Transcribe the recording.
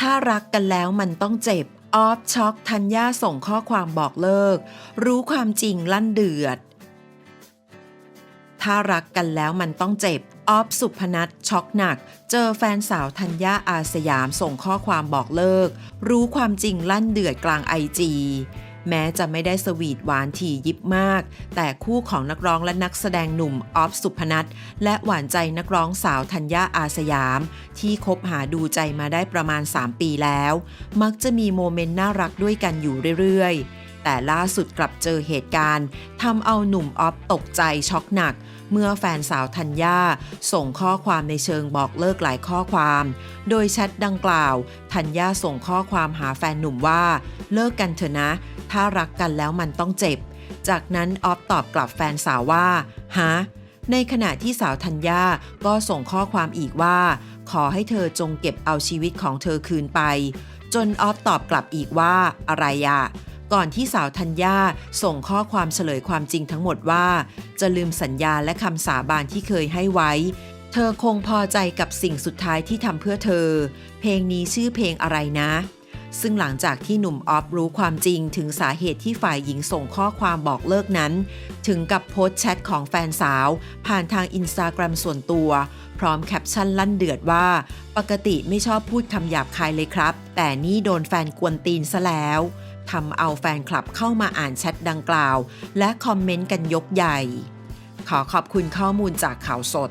ถ้ารักกันแล้วมันต้องเจ็บ ออฟช็อกธัญญาส่งข้อความบอกเลิก รู้ความจริงลั่นเดือด ถ้ารักกันแล้วมันต้องเจ็บ ออฟสุพนัทช็อกหนัก เจอแฟนสาวธัญญาอาสยามส่งข้อความบอกเลิก รู้ความจริงลั่นเดือดกลางไอจี แม้จะไม่ได้สวีทหวานถี่ยิบมาก แต่คู่ของนักร้องและนักแสดงหนุ่มออฟสุพนัทและหวานใจนักร้องสาวธัญญาอาสยาม ที่คบหาดูใจมาได้ประมาณ 3 ปีแล้ว มักจะมีโมเมนต์น่ารักด้วยกันอยู่เรื่อยๆ แต่ล่าสุดกลับเจอเหตุการณ์ทำเอาหนุ่มออฟตกใจช็อกหนัก เมื่อแฟนสาวธัญญาส่งข้อความในเชิงบอกเลิกหลายข้อความ โดยแชทดังกล่าวธัญญาส่งข้อความหาแฟนหนุ่มว่า เลิกกันเถอะนะ ถ้ารักกันแล้วมันต้องเจ็บ จากนั้นออฟตอบกลับแฟนสาวว่าฮะในขณะที่สาวธัญญาก็ส่งข้อความอีกว่า ขอให้เธอจงเก็บเอาชีวิตของเธอคืนไป จนออฟตอบกลับอีกว่าอะไรอะ ก่อนที่สาวธัญญาส่งข้อความเฉลยความจริงทั้งหมดว่า จะลืมสัญญาและคำสาบานที่เคยให้ไว้ เธอคงพอใจกับสิ่งสุดท้ายที่ทำเพื่อเธอ เพลงนี้ชื่อเพลงอะไรนะ ซึ่งหลังจากที่หนุ่มออฟรู้ความจริงถึงสาเหตุที่ฝ่ายหญิงส่งข้อความบอกเลิกนั้น ถึงกับโพสต์แชทของแฟนสาว ผ่านทางอินสตาแกรมส่วนตัว พร้อมแคปชั่นลั่นเดือดว่า ปกติไม่ชอบพูดคำหยาบคายเลยครับ แต่นี่โดนแฟนกวนตีนซะแล้ว ทำเอาแฟนคลับเข้ามาอ่านแชทดังกล่าว และคอมเมนต์กันยกใหญ่ ขอขอบคุณข้อมูลจากข่าวสด